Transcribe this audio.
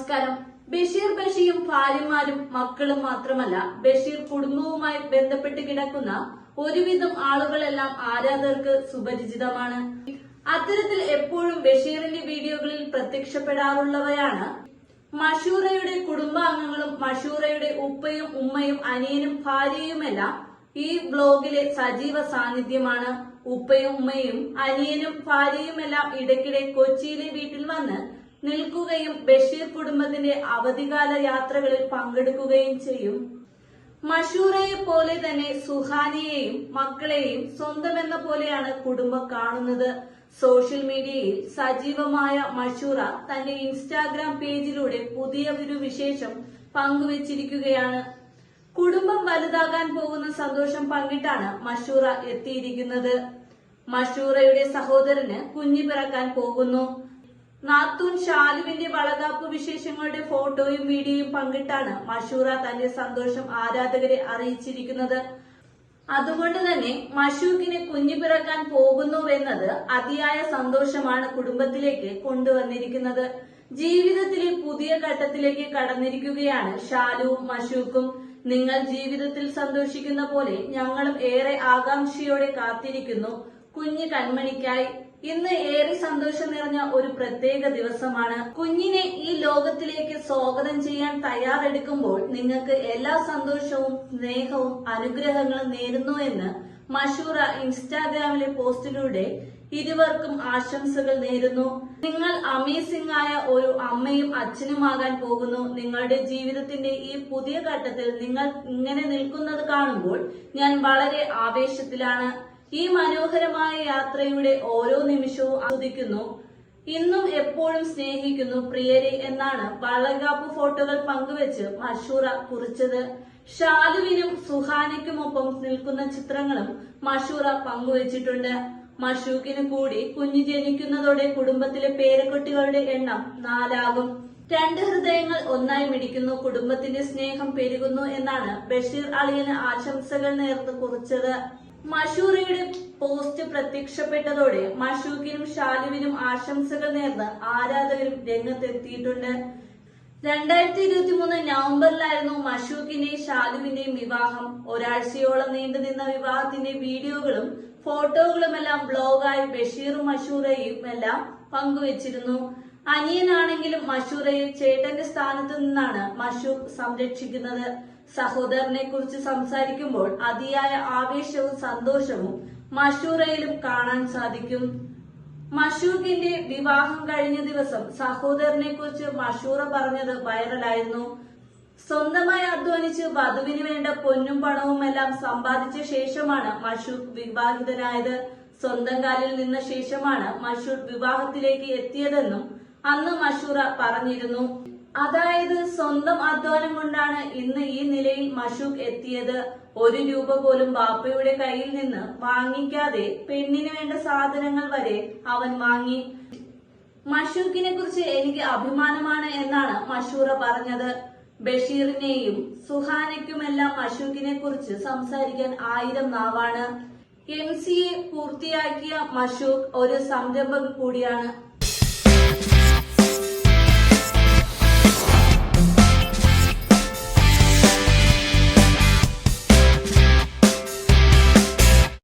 നമസ്കാരം. ബഷീർ ബഷിയും ഭാര്യമാരും മക്കളും മാത്രമല്ല ബഷീർ കുടുംബവുമായി ബന്ധപ്പെട്ട് കിടക്കുന്ന ഒരുവിധം ആളുകളെല്ലാം ആരാധകർക്ക് സുപരിചിതമാണ്. അത്തരത്തിൽ എപ്പോഴും ബഷീറിന്റെ വീഡിയോകളിൽ പ്രത്യക്ഷപ്പെടാറുള്ളവയാണ് മഷൂറയുടെ കുടുംബാംഗങ്ങളും മഷൂറയുടെ ഉപ്പയും ഉമ്മയും അനിയനും ഭാര്യയുമെല്ലാം ഈ ബ്ലോഗിലെ സജീവ സാന്നിധ്യമാണ്. ഉപ്പയും ഉമ്മയും അനിയനും ഭാര്യയുമെല്ലാം ഇടയ്ക്കിടെ കൊച്ചിയിലെ വീട്ടിൽ വന്ന് നിൽക്കുകയും ബഷീർ കുടുംബത്തിന്റെ അവധികാല യാത്രകളിൽ പങ്കെടുക്കുകയും ചെയ്യും. മഷൂറയെ പോലെ തന്നെ സുഹാനിയെയും മക്കളെയും സ്വന്തമെന്ന പോലെയാണ് കുടുംബം കാണുന്നത്. സോഷ്യൽ മീഡിയയിൽ സജീവമായ മഷൂറ തന്റെ ഇൻസ്റ്റാഗ്രാം പേജിലൂടെ പുതിയ ഒരു വിശേഷം പങ്കുവച്ചിരിക്കുകയാണ്. കുടുംബം വലുതാകാൻ പോകുന്ന സന്തോഷം പങ്കിട്ടാണ് മഷൂറ എത്തിയിരിക്കുന്നത്. മഷൂറയുടെ സഹോദരന് കുഞ്ഞു പിറക്കാൻ പോകുന്നു. നാത്തൂൻ ഷാലുവിന്റെ വളകാപ്പ് വിശേഷങ്ങളുടെ ഫോട്ടോയും വീഡിയോയും പങ്കിട്ടാണ് മഷൂറ തന്റെ സന്തോഷം ആരാധകരെ അറിയിച്ചിരിക്കുന്നത്. അതുകൊണ്ട് തന്നെ മഷൂക്കിന് കുഞ്ഞു പിറക്കാൻ പോകുന്നുവെന്നത് അതിയായ സന്തോഷമാണ് കുടുംബത്തിലേക്ക് കൊണ്ടുവന്നിരിക്കുന്നത്. ജീവിതത്തിലെ പുതിയ ഘട്ടത്തിലേക്ക് കടന്നിരിക്കുകയാണ് ഷാലുവും മഷൂക്കും. നിങ്ങൾ ജീവിതത്തിൽ സന്തോഷിക്കുന്ന പോലെ ഞങ്ങളും ഏറെ ആകാംക്ഷയോടെ കാത്തിരിക്കുന്നു. കുഞ്ഞു കൺമണിക്കായി. ഇന്ന് ഏറെ സന്തോഷം നിറഞ്ഞ ഒരു പ്രത്യേക ദിവസമാണ്. കുഞ്ഞിനെ ഈ ലോകത്തിലേക്ക് സ്വാഗതം ചെയ്യാൻ തയ്യാറെടുക്കുമ്പോൾ നിങ്ങൾക്ക് എല്ലാ സന്തോഷവും സ്നേഹവും അനുഗ്രഹങ്ങളും നേരുന്നു എന്ന് മഷൂറ ഇൻസ്റ്റാഗ്രാമിലെ പോസ്റ്റിലൂടെ ഇരുവർക്കും ആശംസകൾ നേരുന്നു. നിങ്ങൾ അമേസിംഗ് ആയ ഒരു അമ്മയും അച്ഛനുമാകാൻ പോകുന്നു. നിങ്ങളുടെ ജീവിതത്തിന്റെ ഈ പുതിയ ഘട്ടത്തിൽ നിങ്ങൾ ഇങ്ങനെ നിൽക്കുന്നത് കാണുമ്പോൾ ഞാൻ വളരെ ആവേശത്തിലാണ്. ഈ മനോഹരമായ യാത്രയുടെ ഓരോ നിമിഷവും ആസ്വദിക്കുന്നു. ഇന്നും എപ്പോഴും സ്നേഹിക്കുന്നു പ്രിയരെ എന്നാണ് വളകാപ്പ് ഫോട്ടോകൾ പങ്കുവെച്ച് മഷൂറ കുറിച്ചത്. ഷാലുവിനും സുഹാനയ്ക്കുമൊപ്പം നിൽക്കുന്ന ചിത്രങ്ങളും മഷൂറ പങ്കുവച്ചിട്ടുണ്ട്. മഷൂക്കിന് കൂടി കുഞ്ഞു ജനിക്കുന്നതോടെ കുടുംബത്തിലെ പേരക്കുട്ടികളുടെ എണ്ണം നാലാകും. രണ്ട് ഹൃദയങ്ങൾ ഒന്നായി മിടിക്കുന്നു കുടുംബത്തിന്റെ സ്നേഹം പെരുകുന്നു എന്നാണ് ബഷീർ അളിയന് ആശംസകൾ നേർന്ന് കുറിച്ചത്. മഷൂറയുടെ പോസ്റ്റ് പ്രത്യക്ഷപ്പെട്ടതോടെ മഷൂക്കിനും ഷാലുവിനും ആശംസകൾ നേർന്ന് ആരാധകരും രംഗത്തെത്തിയിട്ടുണ്ട്. രണ്ടായിരത്തി ഇരുപത്തി മൂന്ന് നവംബറിലായിരുന്നു മഷൂക്കിന്റെയും ഷാലുവിന്റെയും വിവാഹം. ഒരാഴ്ചയോളം നീണ്ടുനിന്ന വിവാഹത്തിന്റെ വീഡിയോകളും ഫോട്ടോകളുമെല്ലാം ബ്ലോഗായി ബഷീറും മഷൂറയും എല്ലാം പങ്കുവച്ചിരുന്നു. അനിയനാണെങ്കിലും മഷൂറയെ ചേട്ടന്റെ സ്ഥാനത്ത് നിന്നാണ് മഷൂർ സംരക്ഷിക്കുന്നത്. സഹോദരനെ കുറിച്ച് സംസാരിക്കുമ്പോൾ അതിയായ ആവേശവും സന്തോഷവും മഷൂറയിലും കാണാൻ സാധിക്കും. മഷൂഖിന്റെ വിവാഹം കഴിഞ്ഞ ദിവസം സഹോദരനെ കുറിച്ച് മഷൂറ പറഞ്ഞത് വൈറലായിരുന്നു. സ്വന്തമായി അധ്വാനിച്ച് വധുവിന് വേണ്ട പൊന്നും പണവും എല്ലാം സമ്പാദിച്ച ശേഷമാണ് മഷൂഖ് വിവാഹിതനായത്. സ്വന്തം കാലിൽ നിന്ന ശേഷമാണ് മഷൂർ വിവാഹത്തിലേക്ക് എത്തിയതെന്നും അന്ന് മഷൂറ പറഞ്ഞിരുന്നു. അതായത് സ്വന്തം അധ്വാനം കൊണ്ടാണ് ഇന്ന് ഈ നിലയിൽ മഷൂഖ് എത്തിയത്. ഒരു രൂപ പോലും ബാപ്പയുടെ കയ്യിൽ നിന്ന് വാങ്ങിക്കാതെ പെണ്ണിന് വേണ്ട സാധനങ്ങൾ വരെ അവൻ വാങ്ങി. മഷൂഖിനെ കുറിച്ച് എനിക്ക് അഭിമാനമാണ് എന്നാണ് മഷൂറ പറഞ്ഞത്. ബഷീറിനെയും സുഹാനയ്ക്കുമെല്ലാം മഷൂഖിനെ കുറിച്ച് സംസാരിക്കാൻ ആയിരം നാവാണ്. എം സി എ പൂർത്തിയാക്കിയ മഷൂഖ് ഒരു സംരംഭം കൂടിയാണ്.